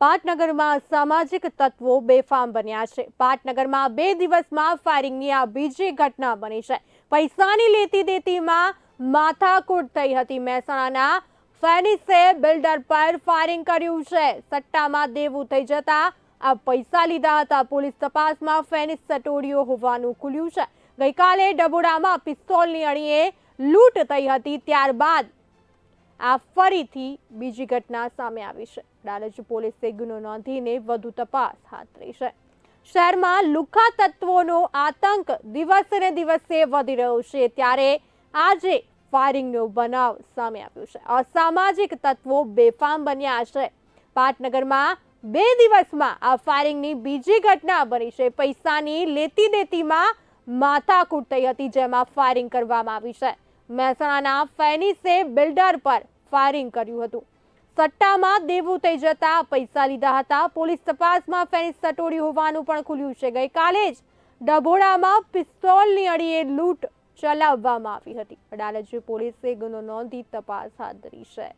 પાટનગરમાં સામાજિક તત્વો બેફામ બન્યા છે. પાટનગરમાં બે દિવસમાં ફાયરિંગની આ બીજી ઘટના બની છે. પૈસાની લેતી દેતીમાં માથાકૂટ થઈ હતી. મહેસાણાના ફેનિસે બિલ્ડર પર ફાયરિંગ કર્યું છે. સટ્ટામાં દેવું થઈ જતા આ પૈસા લીધા હતા. પોલીસ તપાસમાં ફેનિસ સટોડિયો હોવાનું ખુલ્યું છે. ગઈકાલે ડબોડામાં પિસ્તોલની અણીએ લૂંટ થઈ હતી. ત્યારબાદ આ ફરીથી બીજી ઘટના સામે આવી છે. ડાલજ પોલીસે ગુનો નોંધીને વધુ તપાસ હાથ ધરી છે. શહેરમાં લુખા તત્વોનો આતંક દિવસે ને દિવસે વધી રહ્યો છે. ત્યારે આજે ફાયરિંગનો બનાવ સામે આવ્યો છે. અસામાજિક તત્વો બેફામ બન્યા છે. પાટનગરમાં બે દિવસમાં આ ફાયરિંગની બીજી ઘટના બની છે. પૈસાની લેતી દેતીમાં માથાકૂટ થઈ હતી, જેમાં ફાયરિંગ કરવામાં આવી છે. મહેસાણાના ફેનિસે બિલ્ડર પર ફાયરિંગ કર્યું હતું. સટ્ટામાં દેવું થઈ જતા પૈસા લીધા હતા. પોલીસ તપાસમાં ફેનિસ સટોડી હોવાનું પણ ખુલ્યું છે. ગઈકાલે જ ડભોડામાં પિસ્તોલની અડીએ લૂંટ ચલાવવામાં આવી હતી. અડાલજ પોલીસે ગુનો નોંધી તપાસ હાથ ધરી છે.